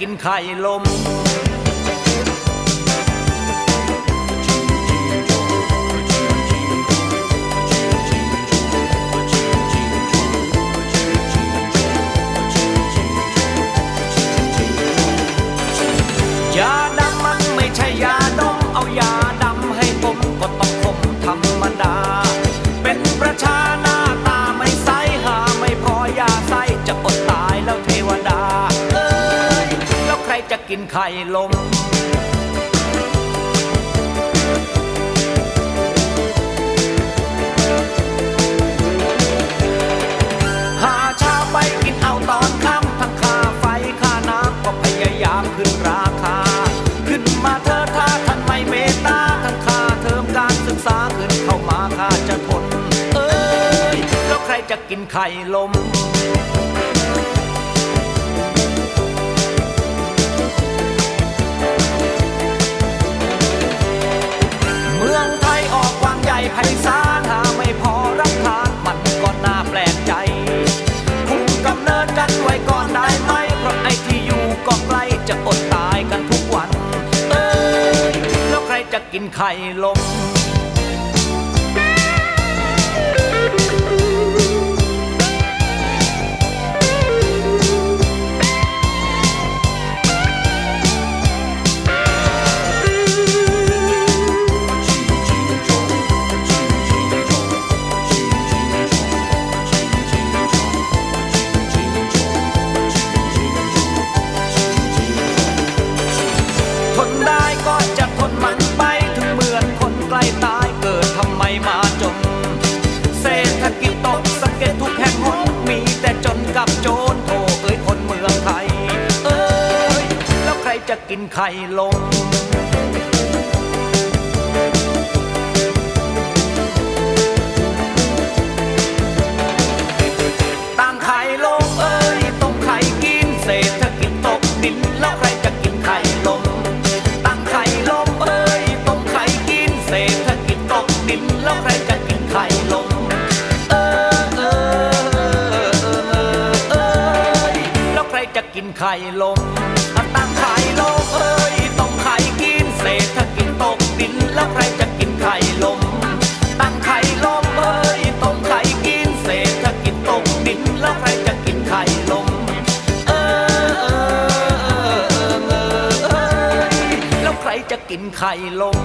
กินไข่ลมย กินไข่ลมหาเช้าไปกินเอาตอนค่ำทั้งค่าไฟค่าน้ำก็พยายามขึ้นราคา ขึ้นมาเธอถ้าท่านไม่เมตตาทั้งค่าเทอมการศึกษาขึ้นเข้ามาค่าจะทน เอ้ย แล้วใครจะกินไข่ลม ลกใจ คุมกำเนิดกันไว้ก่อนได้ไหม เพราะไอ้ที่อยู่ก็ใกล้จะอดตายกันทุกวัน เอ้ยแล้วใครจะกินไข่ลม จะกินไข่ลง ตั้งไข่ลงเอ้ยต้มไข่กินเศรษฐกิจตกดินแล้วใครจะกินไข่ลง ตั้งไข่ลงเอ้ยต้มไข่กินเศรษฐกิจตกดินแล้วใครจะกินไข่ลงเออเออเออเออเออแล้วใครจะกินไข่ลง กินไข่ลง